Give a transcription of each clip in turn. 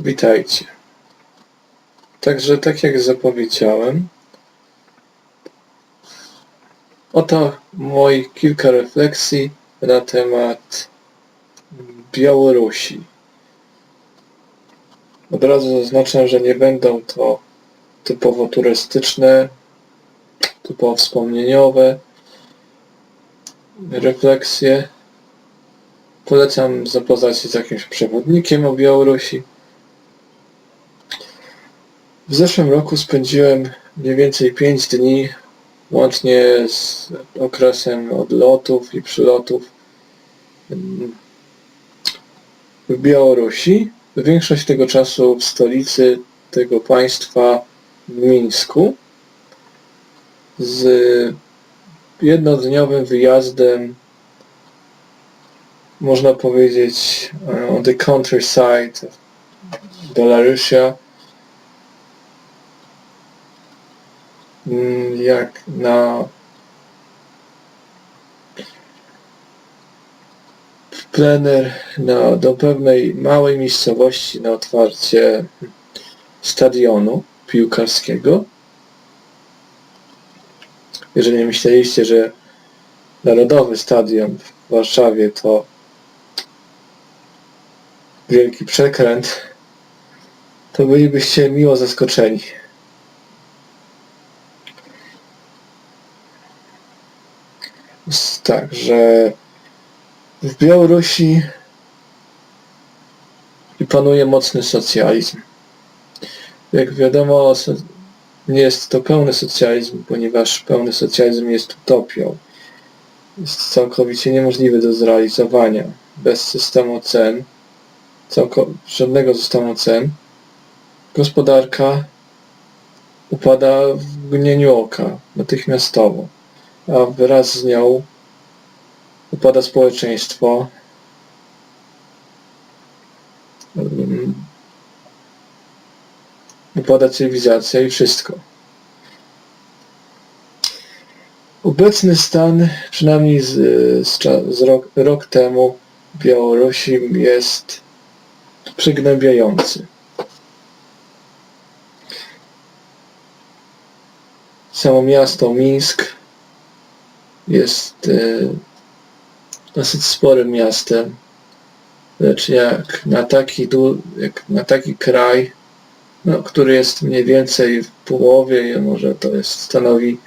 Witajcie. Także tak jak zapowiedziałem, oto moich kilka refleksji na temat Białorusi. Od razu zaznaczam, że nie będą to typowo turystyczne, typowo wspomnieniowe refleksje. Polecam zapoznać się z jakimś przewodnikiem o Białorusi. W zeszłym roku spędziłem mniej więcej 5 dni, łącznie z okresem odlotów i przylotów mm, w Białorusi. Większość tego czasu w stolicy tego państwa w Mińsku z jednodniowym wyjazdem można powiedzieć on the countryside of jak na plener na, do pewnej małej miejscowości na otwarcie stadionu piłkarskiego. Jeżeli myśleliście, że Narodowy Stadion w Warszawie to wielki przekręt, to bylibyście miło zaskoczeni. S- Także w Białorusi panuje mocny socjalizm. Jak wiadomo, nie jest to pełny socjalizm, ponieważ pełny socjalizm jest utopią. Jest całkowicie niemożliwy do zrealizowania. Bez systemu cen, żadnego systemu cen, gospodarka upada w mgnieniu oka, natychmiastowo a wraz z nią upada społeczeństwo. Mm, Upada cywilizacja i wszystko. Obecny stan, przynajmniej z, z, z rok, rok temu Białorusi jest przygnębiający. Samo miasto Mińsk jest e, dosyć sporym miastem, lecz jak na taki, du- jak na taki kraj, no, który jest mniej więcej w połowie, może to jest stanowi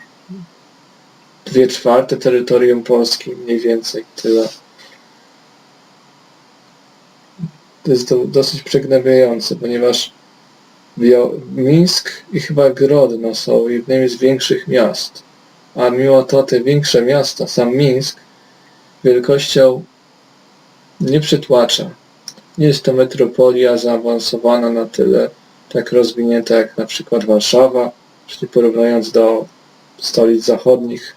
dwie czwarte terytorium Polski, mniej więcej tyle. To jest to dosyć przygnębiające, ponieważ Mińsk i chyba Grodno są jednymi z większych miast a mimo to te większe miasta, sam Mińsk, wielkością nie przytłacza. Nie jest to metropolia zaawansowana na tyle, tak rozwinięta jak na przykład Warszawa, czyli porównując do stolic zachodnich.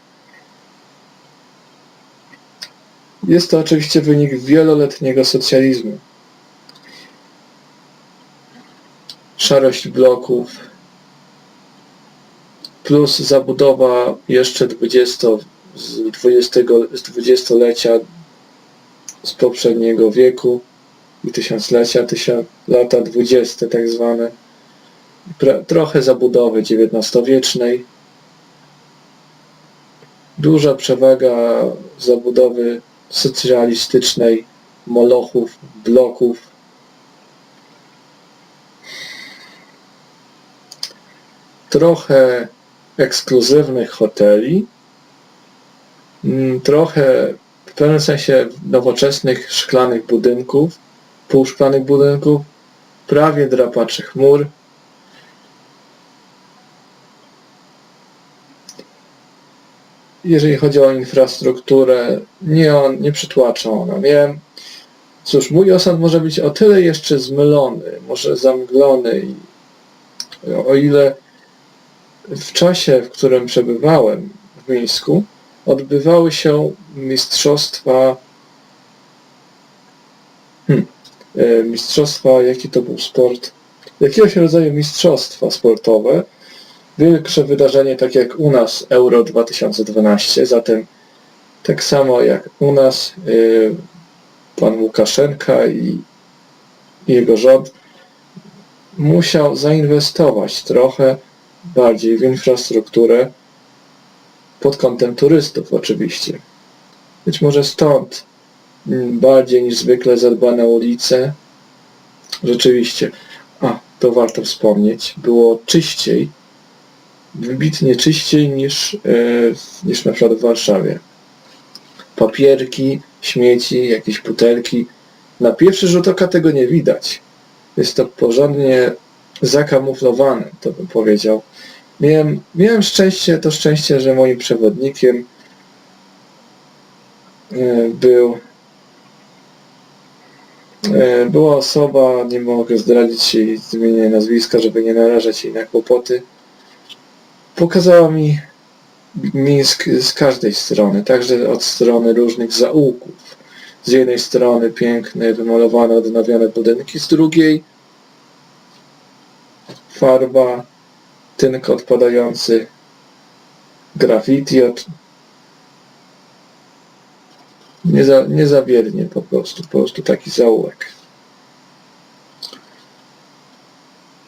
Jest to oczywiście wynik wieloletniego socjalizmu. Szarość bloków, plus zabudowa jeszcze 20, z 20, z dwudziestolecia z poprzedniego wieku i tysiąclecia, tysiąc, lata dwudzieste tak zwane. Pra, trochę zabudowy XIX-wiecznej. Duża przewaga zabudowy socjalistycznej, molochów, bloków. Trochę ekskluzywnych hoteli, trochę w pewnym sensie nowoczesnych szklanych budynków, półszklanych budynków, prawie drapaczy chmur. Jeżeli chodzi o infrastrukturę, nie, on, nie przytłacza ona. Wiem, cóż, mój osąd może być o tyle jeszcze zmylony, może zamglony i o ile w czasie, w którym przebywałem w Mińsku, odbywały się mistrzostwa hmm, e, mistrzostwa, jaki to był sport, jakiegoś rodzaju mistrzostwa sportowe, większe wydarzenie, tak jak u nas Euro 2012, zatem tak samo jak u nas e, pan Łukaszenka i jego rząd musiał zainwestować trochę bardziej w infrastrukturę pod kątem turystów oczywiście. Być może stąd mm, bardziej niż zwykle zadbane ulice. Rzeczywiście, a to warto wspomnieć, było czyściej, wybitnie czyściej niż, e, niż na przykład w Warszawie. Papierki, śmieci, jakieś butelki. Na pierwszy rzut oka tego nie widać. Jest to porządnie zakamuflowane, to bym powiedział. Miałem, miałem szczęście, to szczęście, że moim przewodnikiem e, był e, była osoba, nie mogę zdradzić jej imienia nazwiska, żeby nie narażać jej na kłopoty. Pokazała mi Mińsk z każdej strony, także od strony różnych zaułków. Z jednej strony piękne, wymalowane, odnowione budynki, z drugiej farba, tynk odpadający, graffiti od... Nieza, niezawiernie po prostu, po prostu taki zaułek.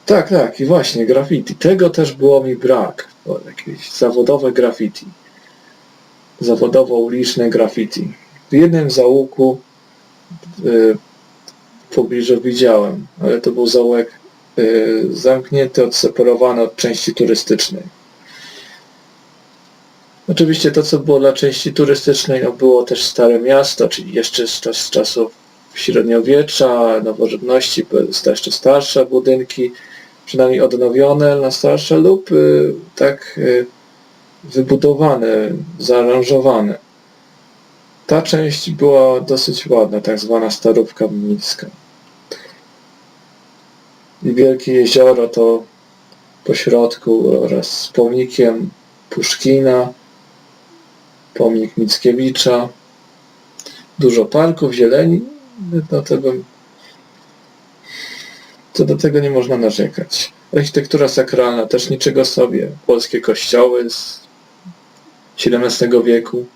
Tak, tak, i właśnie graffiti. Tego też było mi brak. O, jakieś zawodowe graffiti. Zawodowo-uliczne graffiti. W jednym zaułku y, w pobliżu widziałem, ale to był zaułek zamknięty, odseparowany od części turystycznej. Oczywiście to, co było dla części turystycznej, no było też Stare Miasto, czyli jeszcze z, czas, z czasów średniowiecza, nowożytności, jeszcze starsze budynki, przynajmniej odnowione na starsze lub y, tak y, wybudowane, zaaranżowane. Ta część była dosyć ładna, tak zwana Starówka Mińska. I Wielkie Jezioro to po środku oraz z pomnikiem Puszkina, pomnik Mickiewicza, dużo parków, zieleni, no to bym to do tego nie można narzekać. Architektura sakralna też niczego sobie. Polskie kościoły z XVII wieku,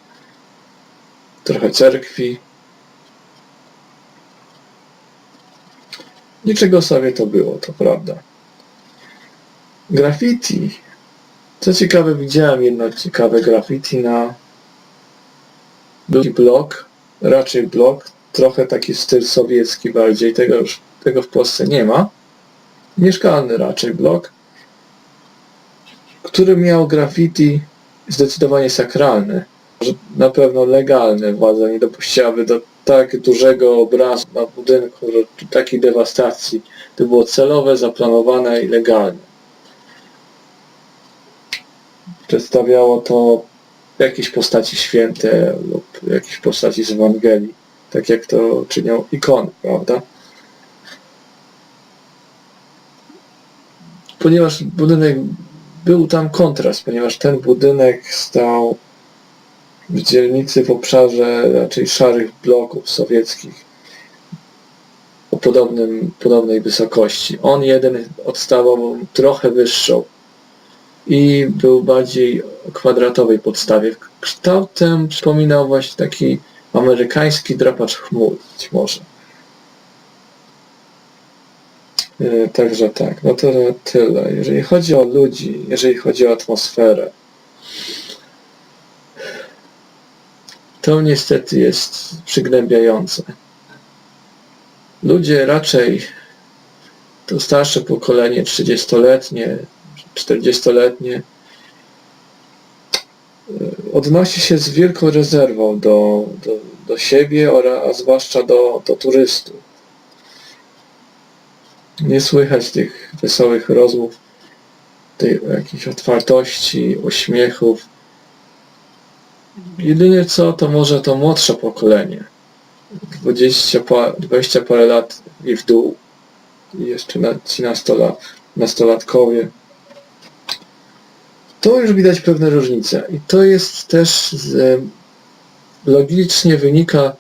trochę cerkwi. Niczego sobie to było, to prawda. Graffiti. Co ciekawe, widziałem jedno ciekawe graffiti na drugi blok, raczej blok, trochę taki styl sowiecki bardziej, tego już tego w Polsce nie ma. Mieszkalny raczej blok, który miał graffiti zdecydowanie sakralne, że na pewno legalne. Władza nie dopuściłaby do tak dużego obrazu na budynku, takiej dewastacji. To było celowe, zaplanowane i legalne. Przedstawiało to jakieś postaci święte lub jakieś postaci z Ewangelii, tak jak to czynią ikony, prawda? ponieważ budynek był tam kontrast, ponieważ ten budynek stał w dzielnicy w obszarze raczej szarych bloków sowieckich o podobnym, podobnej wysokości. On jeden odstawał trochę wyższą i był bardziej kwadratowej podstawie. Kształtem przypominał właśnie taki amerykański drapacz chmur, być może. E, Także tak, no to tyle. Jeżeli chodzi o ludzi, jeżeli chodzi o atmosferę, to niestety jest przygnębiające. Ludzie raczej, to starsze pokolenie, 30-letnie, 40-letnie, e, odnosi się z wielką rezerwą do, do, do siebie, a zwłaszcza do, do turystów nie słychać tych wesołych rozmów, tej jakiejś otwartości, uśmiechów. Jedynie co, to może to młodsze pokolenie. 20, 20 parę lat i w dół. I jeszcze na, ci nastola, nastolatkowie. To już widać pewne różnice. I to jest też z, logicznie wynika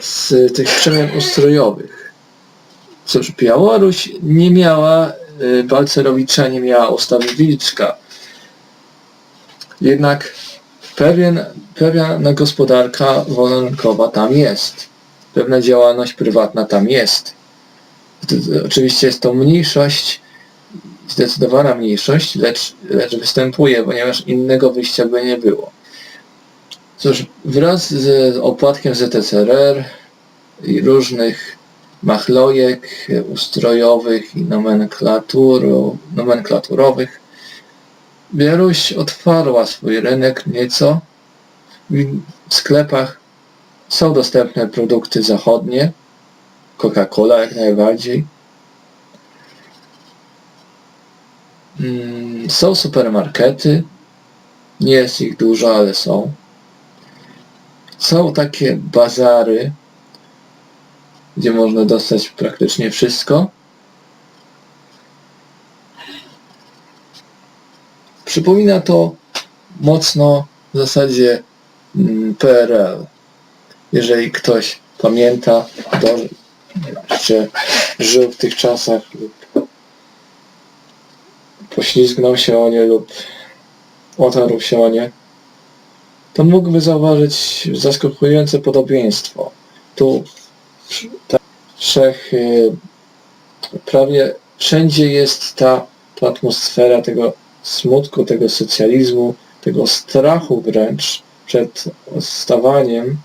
z tych przemian ustrojowych Cóż, Białoruś nie miała, y, Balcerowicza nie miała ustawy Wilczka. Jednak pewien, pewna gospodarka wolnorynkowa tam jest. Pewna działalność prywatna tam jest. Oczywiście jest to mniejszość zdecydowana mniejszość, lecz, lecz występuje, ponieważ innego wyjścia by nie było. Cóż, wraz z opłatkiem ZSRR i różnych machlojek ustrojowych i nomenklaturu, nomenklaturowych, Białoruś otwarła swój rynek nieco. W sklepach są dostępne produkty zachodnie, Coca-Cola jak najbardziej. Mm, Są supermarkety, nie jest ich dużo, ale są. Są takie bazary, gdzie można dostać praktycznie wszystko. Przypomina to mocno w zasadzie PRL. Jeżeli ktoś pamięta, do, jeszcze żył w tych czasach lub poślizgnął się o nie lub otarł się o nie, to mógłby zauważyć zaskakujące podobieństwo. Tu y, prawie wszędzie jest ta, ta atmosfera tego smutku, tego socjalizmu, tego strachu wręcz przed odstawaniem.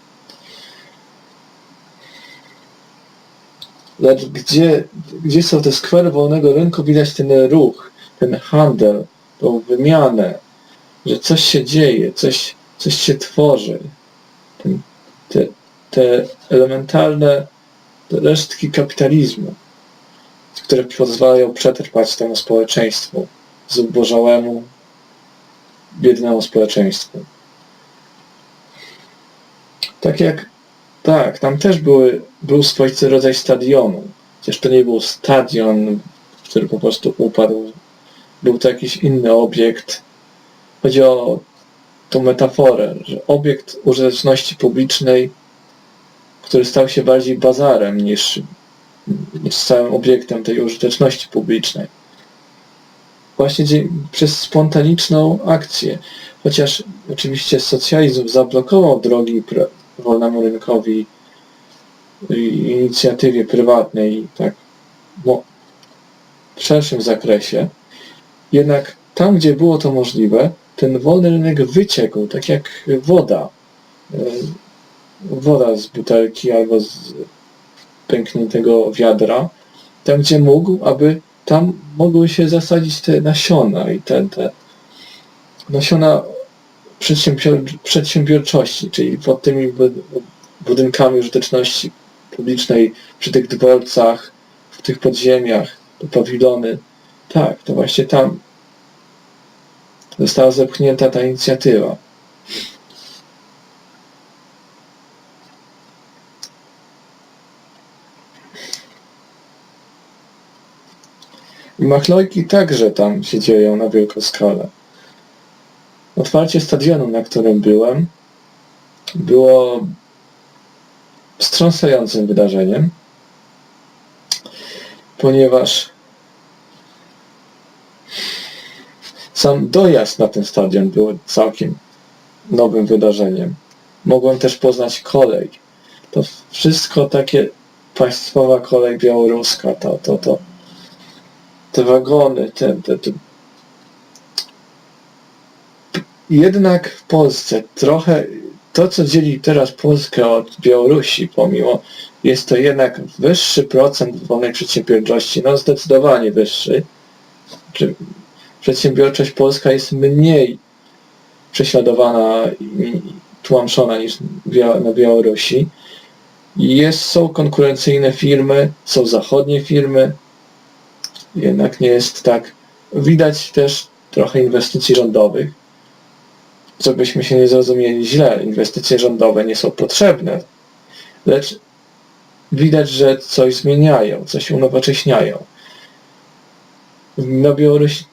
Lecz gdzie, gdzie są te skwery wolnego rynku, widać ten ruch, ten handel, tą wymianę, że coś się dzieje, coś, coś się tworzy. Ten, te, te elementarne resztki kapitalizmu, które pozwalają przetrwać temu społeczeństwu, zubożałemu, biednemu społeczeństwu. Tak jak, tak, tam też były, był swoisty rodzaj stadionu. Chociaż to nie był stadion, który po prostu upadł. Był to jakiś inny obiekt. Chodzi o tą metaforę, że obiekt użyteczności publicznej, który stał się bardziej bazarem niż, niż całym obiektem tej użyteczności publicznej. Właśnie przez spontaniczną akcję. Chociaż oczywiście socjalizm zablokował drogi wolnemu rynkowi inicjatywie prywatnej tak mo- w szerszym zakresie, jednak tam, gdzie było to możliwe, ten wolny rynek wyciekł, tak jak woda. E, Woda z butelki albo z pękniętego wiadra. Tam, gdzie mógł, aby tam mogły się zasadzić te nasiona i te, te nasiona przedsiębior- przedsiębiorczości, czyli pod tymi bu- budynkami użyteczności publicznej, przy tych dworcach, w tych podziemiach, te pawilony. Tak, to właśnie tam została zepchnięta ta inicjatywa. I machlojki także tam się dzieją na wielką skalę. Otwarcie stadionu, na którym byłem, było wstrząsającym wydarzeniem, ponieważ sam dojazd na ten stadion był całkiem nowym wydarzeniem. Mogłem też poznać kolej. To wszystko takie państwowa kolej białoruska, to, to, to te wagony, te, te, te. Jednak w Polsce trochę to, co dzieli teraz Polskę od Białorusi, pomimo jest to jednak wyższy procent wolnej przedsiębiorczości, no zdecydowanie wyższy. Czy przedsiębiorczość polska jest mniej prześladowana i tłamszona niż na Białorusi. Jest, są konkurencyjne firmy, są zachodnie firmy, jednak nie jest tak. Widać też trochę inwestycji rządowych. Żebyśmy się nie zrozumieli źle, inwestycje rządowe nie są potrzebne, lecz widać, że coś zmieniają, coś unowocześniają. Na Białorusi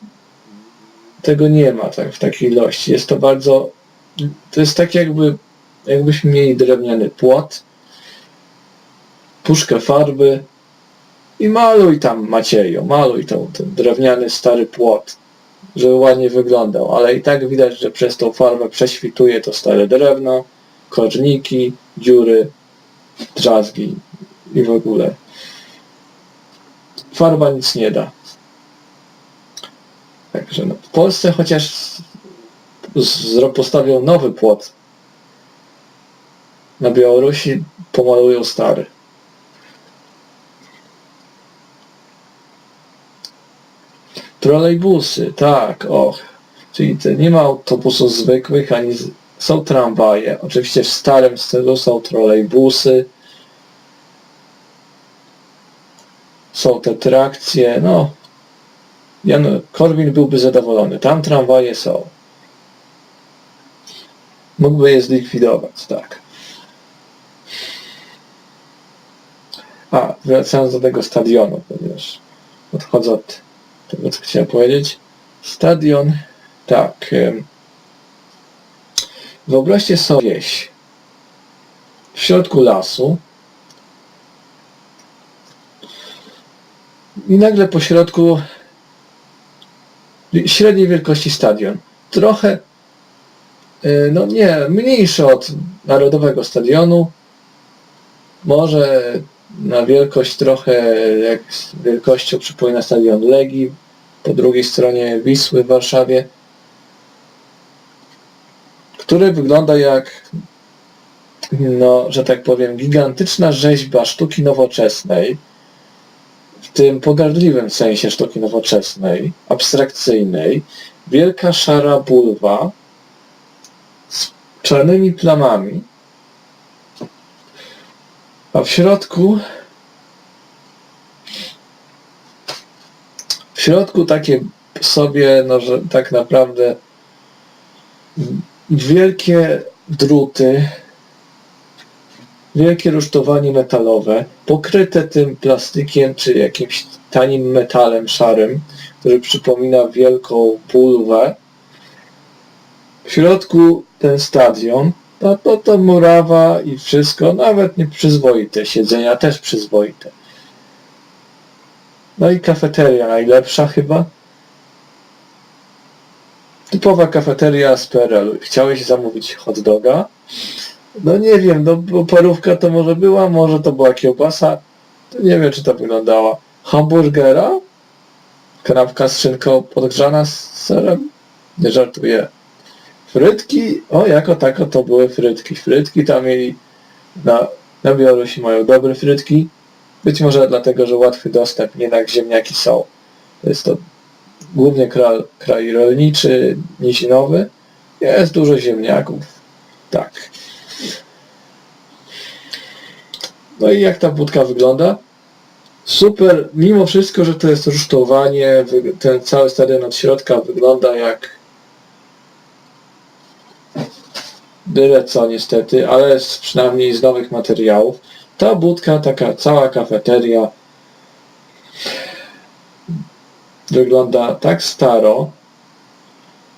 tego nie ma tak, w takiej ilości. Jest to bardzo. To jest tak jakby jakbyśmy mieli drewniany płot, puszkę farby, i maluj tam Macieju, maluj tam ten drewniany stary płot, żeby ładnie wyglądał, ale i tak widać, że przez tą farbę prześwituje to stare drewno, korniki, dziury, drzazgi i w ogóle. Farba nic nie da. Także no, w Polsce chociaż postawią nowy płot. Na Białorusi pomalują stary. Trolejbusy, tak, och. Czyli te, nie ma autobusów zwykłych, ani z, są tramwaje. Oczywiście w starym stylu są trolejbusy. Są te trakcje, no. Jan Korwin byłby zadowolony. Tam tramwaje są. Mógłby je zlikwidować, tak. A, wracając do tego stadionu, ponieważ odchodzę od tego, co chciałem powiedzieć. Stadion, tak. Wyobraźcie sobie wieś w środku lasu i nagle po środku średniej wielkości stadion. Trochę, e, no nie, mniejszy od narodowego stadionu. Może na wielkość trochę jak z wielkością przypomina stadion Legii po drugiej stronie Wisły w Warszawie, który wygląda jak, no, że tak powiem, gigantyczna rzeźba sztuki nowoczesnej, w tym pogardliwym sensie sztuki nowoczesnej, abstrakcyjnej, wielka szara bulwa z czarnymi plamami, a w środku w środku takie sobie, no, że tak naprawdę wielkie druty, wielkie rusztowanie metalowe, pokryte tym plastykiem czy jakimś tanim metalem szarym, który przypomina wielką bulwę. W środku ten stadion, no to, to murawa i wszystko, nawet nie przyzwoite, siedzenia też przyzwoite. No i kafeteria najlepsza chyba. Typowa kafeteria z PRL. Chciałeś zamówić hot doga? No nie wiem, no parówka to może była, może to była kiełbasa. To nie wiem, czy to wyglądała. Hamburgera? Kanapka z szynką podgrzana z serem? Nie żartuję. Frytki? O, jako tako to były frytki. Frytki tam mieli na, na Białorusi mają dobre frytki. Być może dlatego, że łatwy dostęp, jak ziemniaki są. Jest to głównie kraj, kraj rolniczy, nizinowy. Jest dużo ziemniaków. Tak. No i jak ta budka wygląda? Super, mimo wszystko, że to jest rusztowanie, ten cały stadion od środka wygląda jak byle co niestety, ale z, przynajmniej z nowych materiałów. Ta budka, taka cała kafeteria wygląda tak staro,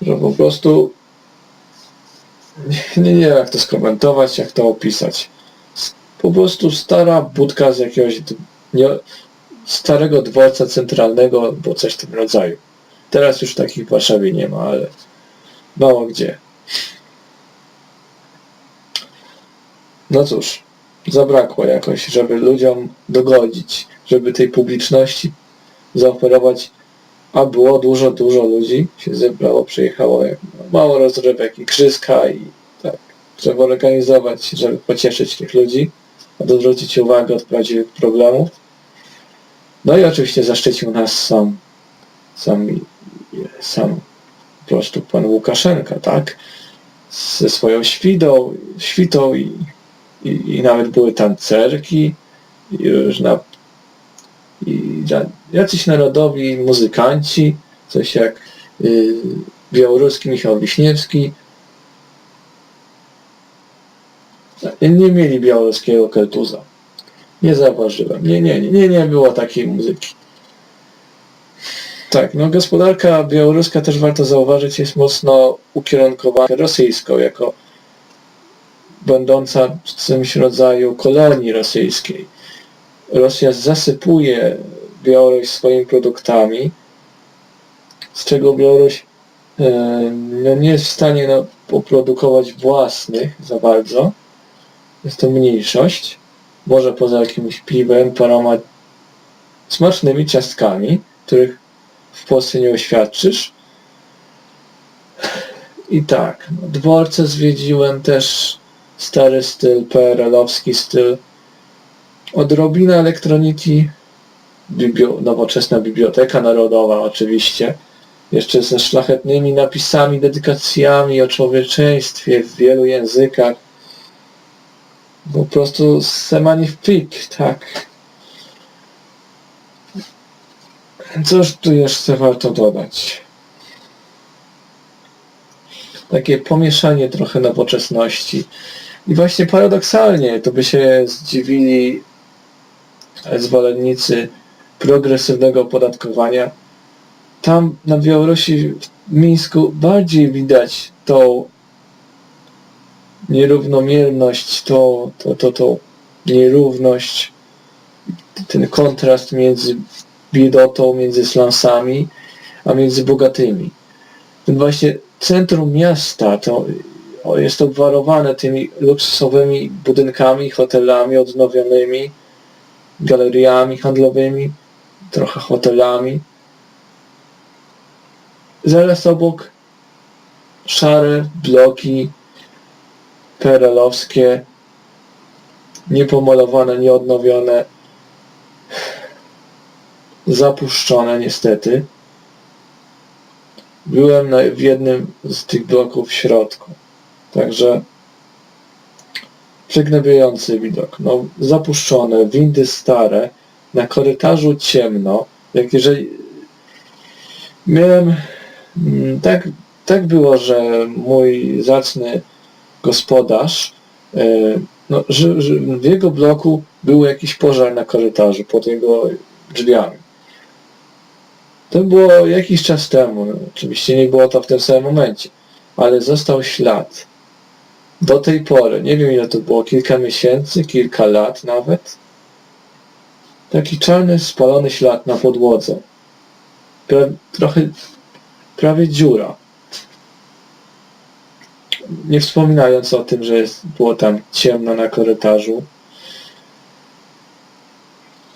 że po prostu nie, wiem jak to skomentować, jak to opisać. Po prostu stara budka z jakiegoś nie, starego dworca centralnego, bo coś w tym rodzaju. Teraz już takich w Warszawie nie ma, ale mało gdzie. No cóż, zabrakło jakoś, żeby ludziom dogodzić, żeby tej publiczności zaoferować, a było dużo, dużo ludzi, się zebrało, przyjechało jak mało rozrywek i krzyska i tak, trzeba organizować, żeby pocieszyć tych ludzi, odwrócić uwagę od prawdziwych problemów. No i oczywiście zaszczycił nas sam, sam, sam po prostu pan Łukaszenka, tak? Ze swoją świdą, świtą i, i, i nawet były tancerki i różna i jacyś narodowi muzykanci, coś jak y, białoruski Michał Wiśniewski. Nie mieli białoruskiego keltuza. Nie zauważyłem. Nie, nie, nie, nie było takiej muzyki. Tak, no gospodarka białoruska też warto zauważyć jest mocno ukierunkowana rosyjską, jako będąca w czymś rodzaju kolonii rosyjskiej. Rosja zasypuje Białoruś swoimi produktami, z czego Białoruś e, no, nie jest w stanie no, własnych za bardzo. Jest to mniejszość. Może poza jakimś piwem, paroma smacznymi ciastkami, których w Polsce nie oświadczysz. I tak, no, dworce zwiedziłem też stary styl, PRL-owski styl. Odrobina elektroniki, biblio, nowoczesna biblioteka narodowa oczywiście, jeszcze ze szlachetnymi napisami, dedykacjami o człowieczeństwie w wielu językach. Po prostu semani w pik, tak. Cóż tu jeszcze warto dodać? Takie pomieszanie trochę nowoczesności. I właśnie paradoksalnie, to by się zdziwili zwolennicy progresywnego opodatkowania. Tam na Białorusi, w Mińsku bardziej widać tą nierównomierność, tą, to, to, to nierówność, ten kontrast między biedotą, między slansami, a między bogatymi. Ten właśnie centrum miasta to jest obwarowane tymi luksusowymi budynkami, hotelami odnowionymi, galeriami handlowymi, trochę hotelami. Zaraz obok szare bloki perelowskie, niepomalowane, nieodnowione, zapuszczone niestety. Byłem na, w jednym z tych bloków w środku. Także przygnębiający widok. No, zapuszczone, windy stare, na korytarzu ciemno. Jak jeżeli miałem mm, tak, tak było, że mój zacny gospodarz e, no, że, że w jego bloku był jakiś pożar na korytarzu pod jego drzwiami. To było jakiś czas temu. Oczywiście nie było to w tym samym momencie, ale został ślad. Do tej pory, nie wiem ile to było, kilka miesięcy, kilka lat nawet. Taki czarny, spalony ślad na podłodze. Pra, trochę, prawie dziura. Nie wspominając o tym, że jest, było tam ciemno na korytarzu.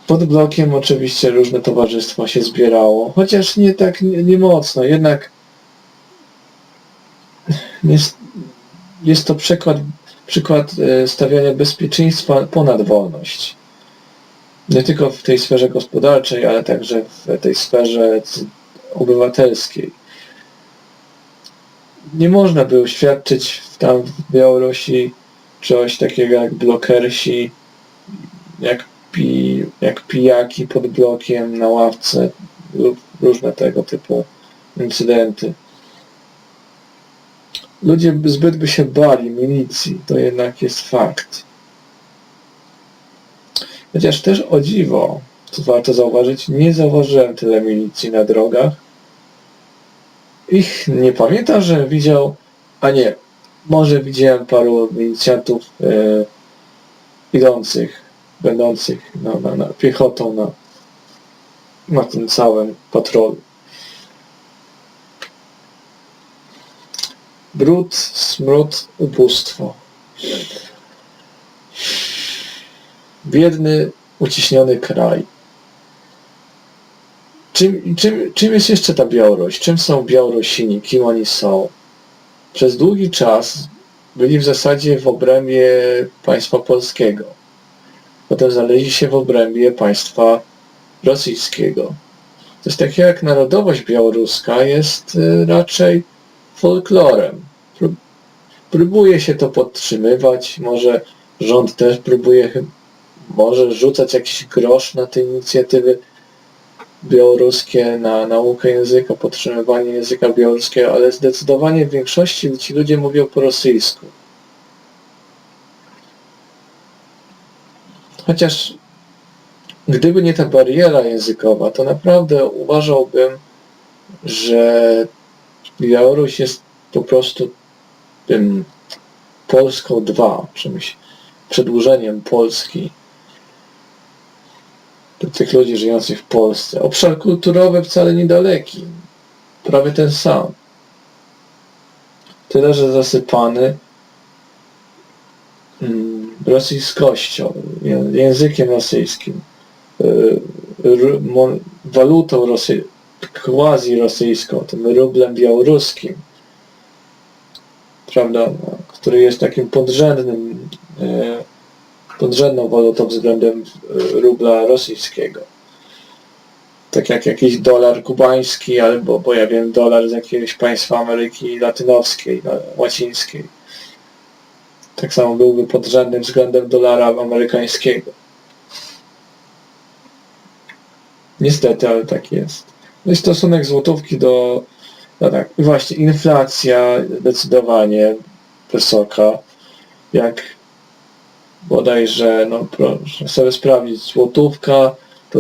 Pod blokiem oczywiście różne towarzystwo się zbierało, chociaż nie tak, nie, nie mocno, jednak jest, jest to przykład, przykład e, stawiania bezpieczeństwa ponad wolność. Nie tylko w tej sferze gospodarczej, ale także w tej sferze obywatelskiej. Nie można by uświadczyć tam w Białorusi czegoś takiego jak blokersi, jak, pi, jak pijaki pod blokiem na ławce lub różne tego typu incydenty. Ludzie by- zbyt by się bali milicji, to jednak jest fakt. Chociaż też o dziwo, co warto zauważyć, nie zauważyłem tyle milicji na drogach. Ich nie pamiętam, że widział, a nie, może widziałem paru milicjantów e, idących, będących na, na piechotą na, na tym całym patrolu. Brud, smród, ubóstwo. Biedny, uciśniony kraj. Czym, czym, czym jest jeszcze ta Białoruś? Czym są Białorusini? Kim oni są? Przez długi czas byli w zasadzie w obrębie państwa polskiego. Potem znaleźli się w obrębie państwa rosyjskiego. To jest takie jak narodowość białoruska jest y, raczej folklorem. Prób- Próbuje się to podtrzymywać, może rząd też próbuje może rzucać jakiś grosz na te inicjatywy białoruskie, na naukę języka, podtrzymywanie języka białoruskiego, ale zdecydowanie w większości ci ludzie mówią po rosyjsku. Chociaż gdyby nie ta bariera językowa, to naprawdę uważałbym, że Białoruś jest po prostu tym Polską 2, czymś przedłużeniem Polski do tych ludzi żyjących w Polsce. Obszar kulturowy wcale niedaleki, prawie ten sam. Tyle, że zasypany mm, rosyjskością, ję- językiem rosyjskim, y, walutą rosy, quasi rosyjską, tym rublem białoruskim. prawda, który jest takim podrzędnym, e, podrzędną walutą względem e, rubla rosyjskiego. Tak jak jakiś dolar kubański, albo, bo ja wiem, dolar z jakiegoś państwa Ameryki Latynowskiej, no, łacińskiej. Tak samo byłby podrzędny względem dolara amerykańskiego. Niestety, ale tak jest. No i stosunek złotówki do, no tak, właśnie inflacja zdecydowanie wysoka. Jak bodajże, no proszę sobie sprawdzić, złotówka to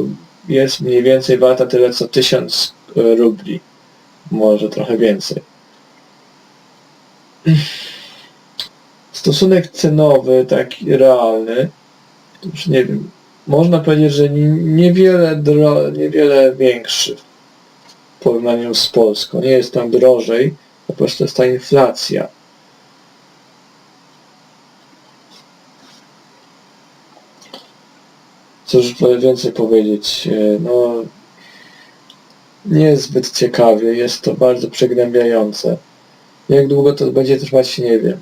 jest mniej więcej warta tyle co 1000 rubli. Może trochę więcej. Stosunek cenowy, taki realny, już nie wiem, można powiedzieć, że ni- niewiele, niewiele większy porównaniu z Polską. Nie jest tam drożej, po prostu jest ta inflacja. Cóż więcej powiedzieć, e, no nie jest zbyt ciekawie, jest to bardzo przygnębiające. Jak długo to będzie trwać, nie wiem.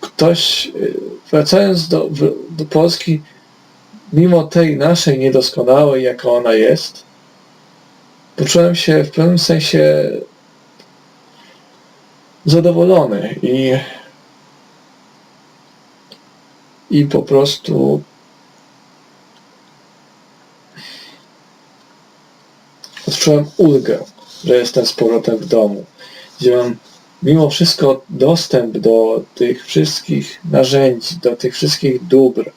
Ktoś, e, wracając do, do Polski, mimo tej naszej niedoskonałej, jaka ona jest, poczułem się w pewnym sensie zadowolony i i po prostu odczułem ulgę, że jestem z powrotem w domu, gdzie mam mimo wszystko dostęp do tych wszystkich narzędzi, do tych wszystkich dóbr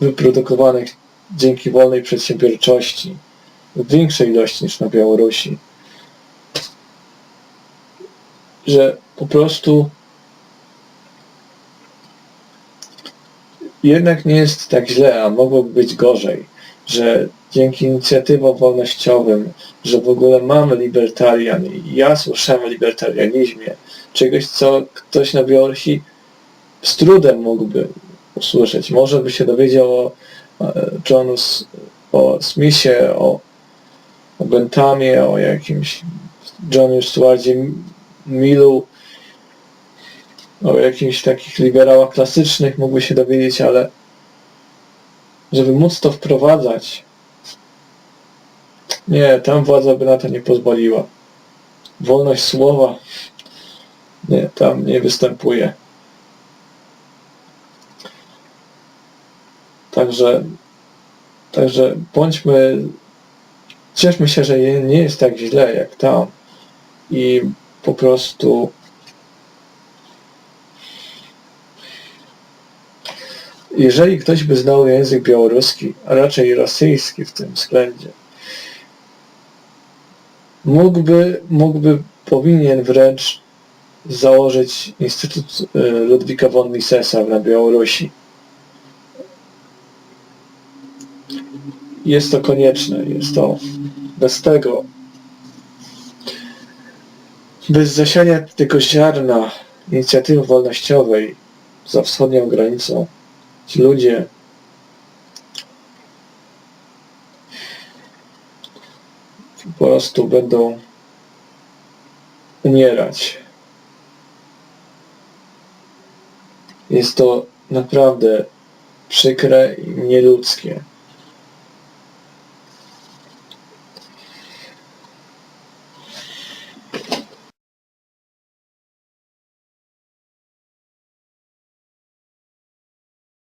wyprodukowanych dzięki wolnej przedsiębiorczości w większej ilości niż na Białorusi. Że po prostu jednak nie jest tak źle, a mogłoby być gorzej, że dzięki inicjatywom wolnościowym, że w ogóle mamy libertarian i ja słyszałem o libertarianizmie, czegoś co ktoś na Białorusi z trudem mógłby usłyszeć. Może by się dowiedział o e, Johnu, o Smithie, o, o Bentamie, o jakimś Johnie Stuarcie Milu, o jakichś takich liberałach klasycznych mógłby się dowiedzieć, ale żeby móc to wprowadzać, nie, tam władza by na to nie pozwoliła. Wolność słowa, nie, tam nie występuje. Także, także bądźmy, cieszmy się, że nie jest tak źle jak tam i po prostu jeżeli ktoś by znał język białoruski, a raczej rosyjski w tym względzie, mógłby, mógłby, powinien wręcz założyć Instytut e, Ludwika von Misesa na Białorusi. Jest to konieczne, jest to bez tego, bez zasiania tego ziarna inicjatywy wolnościowej za wschodnią granicą, ci ludzie po prostu będą umierać. Jest to naprawdę przykre i nieludzkie.